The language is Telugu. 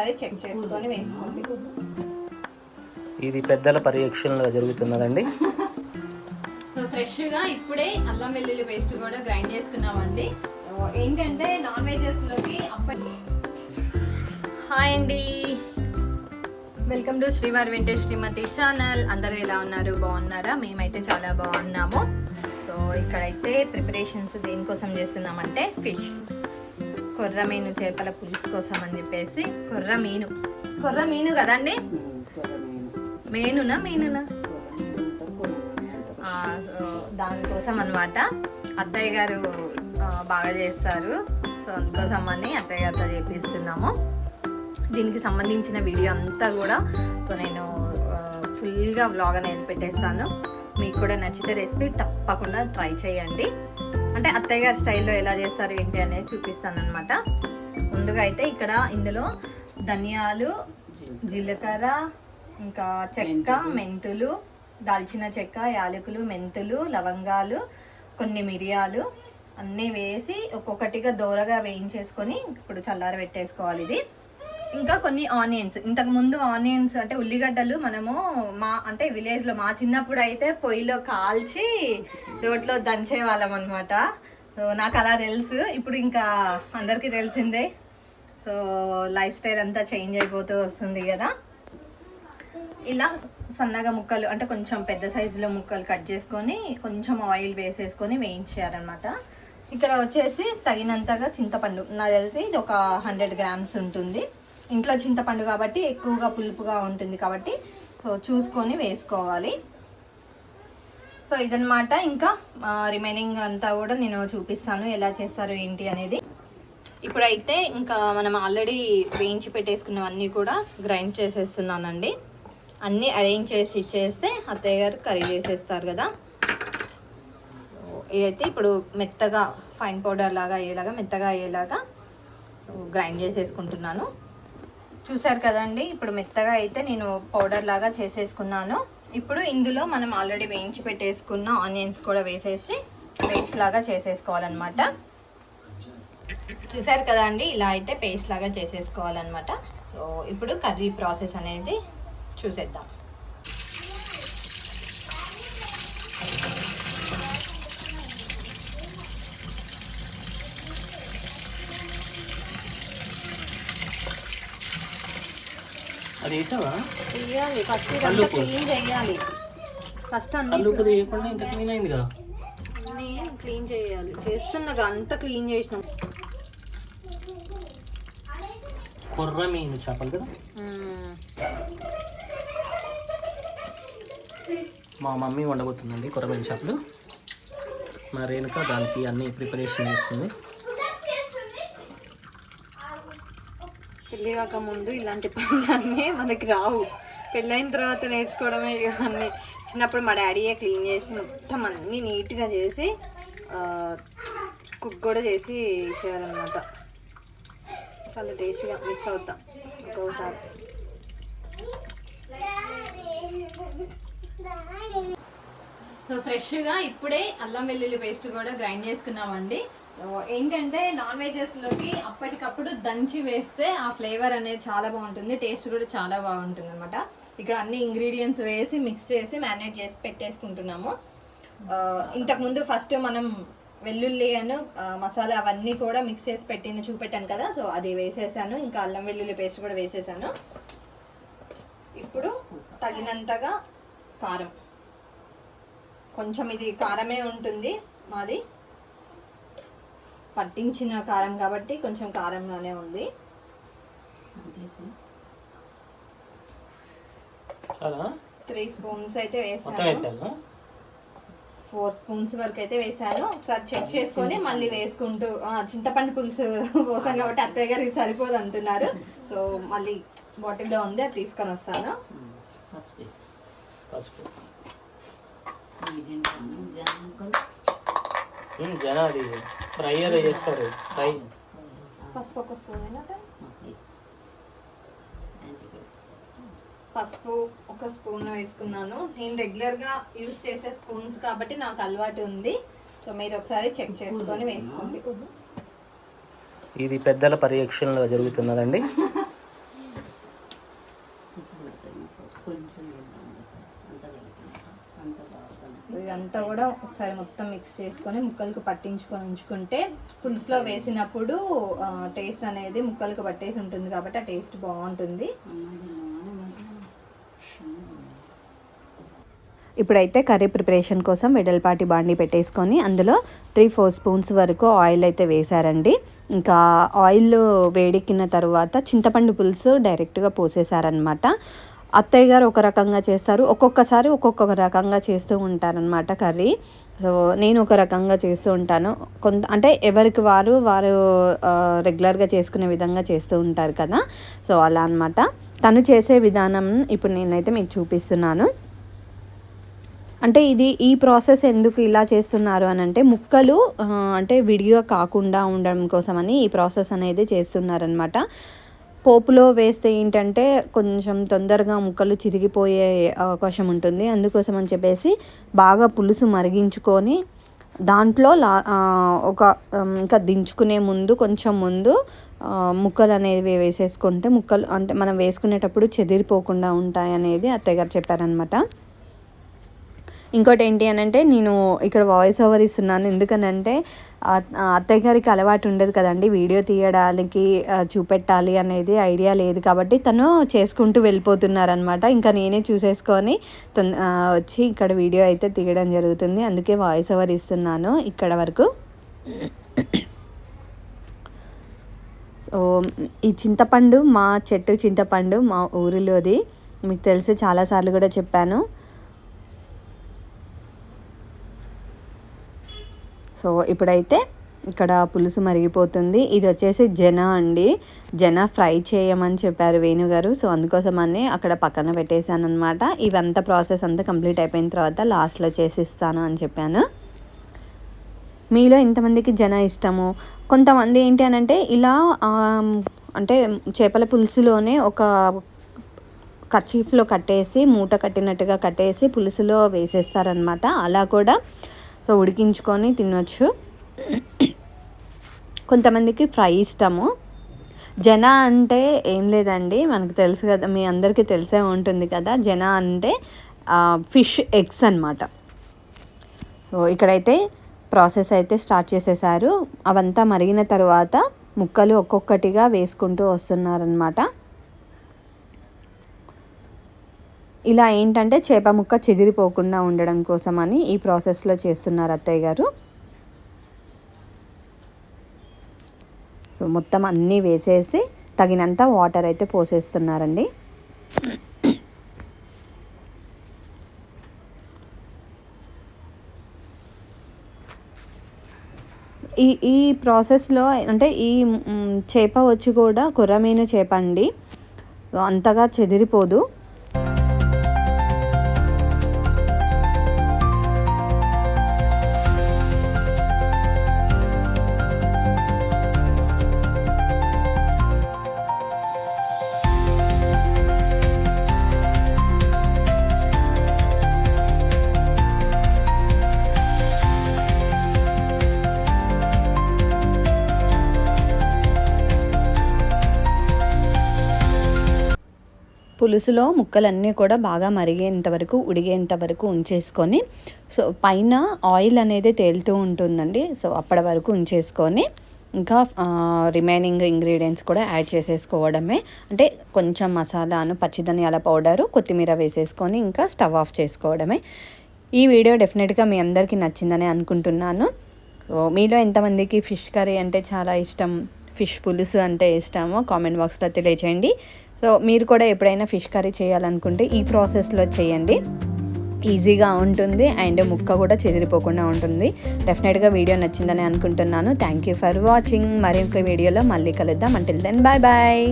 చెక్ చేసుకొని వేసుకోండి. ఇది పెద్దల పర్యవేక్షణలో జరుగుతున్నదండి. సో ఫ్రెష్గా ఇప్పుడే అల్లం వెల్లుల్లి పేస్ట్ కూడా గ్రైండ్ చేసుకున్నామండి. ఏంటంటే నాన్ వెజెస్లోకి అప్పటి హాయ్ అండి. వెల్కమ్ టు శ్రీవారి వెంకటేష్ శ్రీమతి ఛానల్. అందరూ ఎలా ఉన్నారు? బాగున్నారా? మేమైతే చాలా బాగున్నాము. సో ఇక్కడైతే ప్రిపరేషన్స్ దేనికోసం చేస్తున్నామంటే ఫిష్. కొర్ర మీను చేపల పులుసు కోసం అని చెప్పేసి కొర్ర మీను. కొర్ర మీను కదండి? మేనునా మీనునా? దానికోసం అన్నమాట అత్తయ్య గారు బాగా చేస్తారు. సో అందుకోసం అని అత్తయ్య గారితో చేపిస్తున్నాము దీనికి సంబంధించిన వీడియో అంతా కూడా సో నేను ఫుల్గా వ్లాగ్ అనేది పెట్టేస్తాను. మీకు కూడా నచ్చితే రెసిపీ తప్పకుండా ట్రై చేయండి. అత్తయ్య గారి స్టైల్లో ఎలా చేస్తారు ఏంటి అనేది చూపిస్తాను అనమాట ముందుగా అయితే ఇక్కడ ఇందులో ధనియాలు జీలకర్ర ఇంకా చెక్క మెంతులు. దాల్చిన చెక్క యాలకులు మెంతులు లవంగాలు కొన్ని మిరియాలు అన్నీ వేసి ఒక్కొక్కటిగా దోరగా వేయించేసుకొని ఇప్పుడు చల్లార పెట్టేసుకోవాలి ఇది. ఇంకా కొన్ని ఆనియన్స్. ఇంతకు ముందు ఆనియన్స్ అంటే ఉల్లిగడ్డలు మనము మా అంటే విలేజ్లో మా చిన్నప్పుడు అయితే పొయ్యిలో కాల్చి రోట్లో దంచే వాళ్ళం అనమాట సో నాకు అలా తెలుసు. ఇప్పుడు ఇంకా అందరికీ తెలిసిందే. సో లైఫ్ స్టైల్ అంతా చేంజ్ అయిపోతూ వస్తుంది కదా. ఇలా సన్నగా ముక్కలు అంటే కొంచెం పెద్ద సైజులో ముక్కలు కట్ చేసుకొని కొంచెం ఆయిల్ వేసేసుకొని వేయించారనమాట ఇక్కడ వచ్చేసి తగినంతగా చింతపండు. నాకు తెలిసి ఇది ఒక హండ్రెడ్ గ్రామ్స్ ఉంటుంది. ఇంట్లో చింతపండు కాబట్టి ఎక్కువగా పులుపుగా ఉంటుంది కాబట్టి సో చూసుకొని వేసుకోవాలి. సో ఇదనమాట ఇంకా రిమైనింగ్ అంతా కూడా నేను చూపిస్తాను. ఎలా చేస్తారు ఏంటి అనేది. ఇప్పుడైతే ఇంకా మనం ఆల్రెడీ వేయించి పెట్టేసుకున్నవన్నీ కూడా గ్రైండ్ చేసేస్తున్నానండి. అన్నీ అరేంజ్ చేసి ఇచ్చేస్తే అత్తయ్య గారు కర్రీ చేసేస్తారు కదా. సో ఇదైతే ఇప్పుడు మెత్తగా ఫైన్ పౌడర్ లాగా అయ్యేలాగా మెత్తగా అయ్యేలాగా సో గ్రైండ్ చేసేసుకుంటున్నాను. చూసారు కదండి ఇప్పుడు మెత్తగా అయితే నేను పౌడర్ లాగా చేసేసుకున్నాను. ఇప్పుడు ఇందులో మనం ఆల్రెడీ వేయించి పెట్టేసుకున్న ఆనియన్స్ కూడా వేసేసి పేస్ట్ లాగా చేసేసుకోవాలన్నమాట. చూసారు కదండి ఇలా అయితే పేస్ట్ లాగా చేసేసుకోవాలన్నమాట. సో ఇప్పుడు కర్రీ ప్రాసెస్ అనేది చూసేద్దాం. అది వేసావా? తీయాలి ఫస్ట్ ఇదంతా కల్లుప్పు. క్లీన్ చేయాలి. ఫస్ట్ అన్ని కల్లుపు వేయకుండా ఇంత క్లీన్ అయిందిగా? అన్ని క్లీన్ చేయాలి. చేస్తున్నాగా అంతా క్లీన్ చేసినాం. కొర్ర మీను చేపలు కదా? మ్మ్. మా మమ్మీ వండబోతుందండి కొర్ర మీను చేపలు. మా రేణుక దానికి అన్ని ప్రిపరేషన్ చేస్తుంది. పెళ్ళి కాక ముందు ఇలాంటి పనులన్నీ మనకి రావు. పెళ్ళైన తర్వాత నేర్చుకోవడమే ఇవన్నీ చిన్నప్పుడు మా డాడీయే క్లీన్ చేసి మొత్తం అన్నీ నీట్గా చేసి కుక్ కూడా చేసి ఇచ్చేవారనమాట చాలా టేస్ట్గా మిస్ అవుతా ఒక్కోసారి. సో ఫ్రెష్గా ఇప్పుడే అల్లం వెల్లుల్లి పేస్ట్ కూడా గ్రైండ్ చేసుకున్నామండి. ఏంటంటే నాన్ వెజెస్లోకి అప్పటికప్పుడు దంచి వేస్తే ఆ ఫ్లేవర్ అనేది చాలా బాగుంటుంది టేస్ట్ కూడా చాలా బాగుంటుంది అనమాట ఇక్కడ అన్ని ఇంగ్రీడియంట్స్ వేసి మిక్స్ చేసి మ్యారినేట్ చేసి పెట్టేసుకుంటున్నాము. ఇంతకుముందు ఫస్ట్ మనం వెల్లుల్లి అను మసాలా అవన్నీ కూడా మిక్స్ చేసి పెట్టిన చూపెట్టాను కదా సో అది వేసేసాను. ఇంకా అల్లం వెల్లుల్లి పేస్ట్ కూడా వేసేసాను. ఇప్పుడు తగినంతగా కారం. కొంచెం ఇది కారమే ఉంటుంది మాది. పట్టించిన కారం కాబట్టి కొంచెం కారంగానే ఉంది. త్రీ స్పూన్స్ అయితే వేసాను. ఫోర్ స్పూన్స్ వరకు అయితే వేసాను. ఒకసారి చెక్ చేసుకొని మళ్ళీ వేసుకుంటూ చింతపండు పులుసు పోసాం కాబట్టి అత్తయ్య గారికి సరిపోదు అంటున్నారు. సో మళ్ళీ బాటిల్లో ఉంది అది తీసుకొని వస్తాను. పసుపు. ఫ్రై అదే చేస్తారు. ఫ్రై. పసుపు ఒక స్పూన్ అయినా పసుపు ఒక స్పూన్ వేసుకున్నాను. నేను రెగ్యులర్గా యూజ్ చేసే స్పూన్స్ కాబట్టి నాకు అలవాటు ఉంది. సో మీరు ఒకసారి చెక్ చేసుకొని వేసుకోండి. ఇది పెద్దల పర్యవేక్షణలో జరుగుతున్నదండి కొంచెం వేద్దాం. అంత కలిపి అంత బాగా అంతా కూడా ఒకసారి మొత్తం మిక్స్ చేసుకొని ముక్కలకు పట్టించుకొని ఉంచుకుంటే పులుసులో వేసినప్పుడు టేస్ట్ అనేది ముక్కలకు పట్టేసి ఉంటుంది కాబట్టి ఆ టేస్ట్ బాగుంటుంది. ఇప్పుడైతే కర్రీ ప్రిపరేషన్ కోసం వెడల్పాటి బాండి పెట్టేసుకొని అందులో త్రీ ఫోర్ స్పూన్స్ వరకు ఆయిల్ అయితే వేశారండి. ఇంకా ఆయిల్ వేడెక్కిన తర్వాత చింతపండు పులుసు డైరెక్ట్గా పోసేసారనమాట అత్తయ్య గారు ఒక రకంగా చేస్తారు. ఒక్కొక్కసారి ఒక్కొక్క రకంగా చేస్తూ ఉంటారనమాట కర్రీ. సో నేను ఒక రకంగా చేస్తూ ఉంటాను. కొంత అంటే ఎవరికి వారు వారు రెగ్యులర్గా చేసుకునే విధంగా చేస్తూ ఉంటారు కదా. సో అలా అనమాట తను చేసే విధానం ఇప్పుడు నేనైతే మీకు చూపిస్తున్నాను. అంటే ఇది ఈ ప్రాసెస్ ఎందుకు ఇలా చేస్తున్నారు అని అంటే ముక్కలు అంటే విడిగా కాకుండా ఉండడం కోసమని ఈ ప్రాసెస్ అనేది చేస్తున్నారనమాట పోపులో వేస్తే ఏంటంటే కొంచెం తొందరగా ముక్కలు చిరిగిపోయే అవకాశం ఉంటుంది. అందుకోసం అని చెప్పేసి బాగా పులుసు మరిగించుకొని దాంట్లో లా ఒక ఇంకా దించుకునే ముందు కొంచెం ముందు ముక్కలు అనేవి వేసేసుకుంటే ముక్కలు అంటే మనం వేసుకునేటప్పుడు చెదిరిపోకుండా ఉంటాయి అనేది అత్తయ్య గారు చెప్పారనమాట ఇంకోటి ఏంటి అని అంటే నేను ఇక్కడ వాయిస్ ఓవర్ ఇస్తున్నాను. ఎందుకనంటే అత్తయ్య గారికి అలవాటు ఉండదు కదండి. వీడియో తీయడానికి చూపెట్టాలి అనేది ఐడియా లేదు కాబట్టి తను చేసుకుంటూ వెళ్ళిపోతున్నారనమాట. ఇంకా నేనే చూసేసుకొని తొంద వచ్చి ఇక్కడ వీడియో అయితే తీయడం జరుగుతుంది. అందుకే వాయిస్ ఓవర్ ఇస్తున్నాను ఇక్కడ వరకు. సో ఈ చింతపండు మా చెట్టు చింతపండు మా ఊరిలోది. మీకు తెలిసి చాలాసార్లు కూడా చెప్పాను. సో ఇప్పుడైతే ఇక్కడ పులుసు మరిగిపోతుంది. ఇది వచ్చేసి జన అండి. జన ఫ్రై చేయమని చెప్పారు వేణుగారు సో అందుకోసమని అక్కడ పక్కన పెట్టేశాను అనమాట ఇవంతా ప్రాసెస్ అంతా కంప్లీట్ అయిపోయిన తర్వాత లాస్ట్లో చేసిస్తాను అని చెప్పాను. మీలో ఎంతమందికి జన ఇష్టము? కొంతమంది ఏంటి అని అంటే ఇలా అంటే చేపల పులుసులోనే ఒక కచీఫ్లో కట్టేసి మూట కట్టినట్టుగా కట్టేసి పులుసులో వేసేస్తారనమాట అలా కూడా సో ఉడికించుకొని తినొచ్చు. కొంతమందికి ఫ్రై ఇష్టము. జన అంటే ఏం లేదండి మనకు తెలుసు కదా మీ అందరికీ తెలిసే ఉంటుంది కదా జన అంటే ఫిష్ ఎగ్స్ అన్నమాట. సో ఇక్కడైతే ప్రాసెస్ అయితే స్టార్ట్ చేసేసారు. అవంతా మరిగిన తర్వాత ముక్కలు ఒక్కొక్కటిగా వేసుకుంటూ వస్తున్నారనమాట ఇలా ఏంటంటే చేప ముక్క చెదిరిపోకుండా ఉండడం కోసం అని ఈ ప్రాసెస్లో చేస్తున్నారు అత్తయ్య గారు. సో మొత్తం అన్నీ వేసేసి తగినంత వాటర్ అయితే పోసేస్తున్నారండి. ఈ ఈ ప్రాసెస్లో అంటే ఈ చేప వచ్చి కూడా కొర్రమీను చేప అండి. అంతగా చెదిరిపోదు. పులుసులో ముక్కలన్నీ కూడా బాగా మరిగేంత వరకు ఉడిగేంత వరకు ఉంచేసుకొని సో పైన ఆయిల్ అనేది తేలుతూ ఉంటుందండి. సో అప్పటి వరకు ఉంచేసుకొని ఇంకా రిమైనింగ్ ఇంగ్రీడియంట్స్ కూడా యాడ్ చేసేసుకోవడమే. అంటే కొంచెం మసాలాను పచ్చిధనియాల పౌడరు కొత్తిమీర వేసేసుకొని ఇంకా స్టవ్ ఆఫ్ చేసుకోవడమే. ఈ వీడియో డెఫినెట్గా మీ అందరికీ నచ్చిందని అనుకుంటున్నాను. సో మీలో ఎంతమందికి ఫిష్ కర్రీ అంటే చాలా ఇష్టం ఫిష్ పులుసు అంటే ఇష్టమో కామెంట్ బాక్స్లో తెలియచేయండి. సో మీరు కూడా ఎప్పుడైనా ఫిష్ కర్రీ చేయాలనుకుంటే ఈ ప్రాసెస్లో చేయండి. ఈజీగా ఉంటుంది అండ్ ముక్క కూడా చెదిరిపోకుండా ఉంటుంది. డెఫినెట్గా వీడియో నచ్చిందని అనుకుంటున్నాను. థ్యాంక్ యూ ఫర్ వాచింగ్ మరి ఇంకో వీడియోలో మళ్ళీ కలుద్దాం. Until then bye bye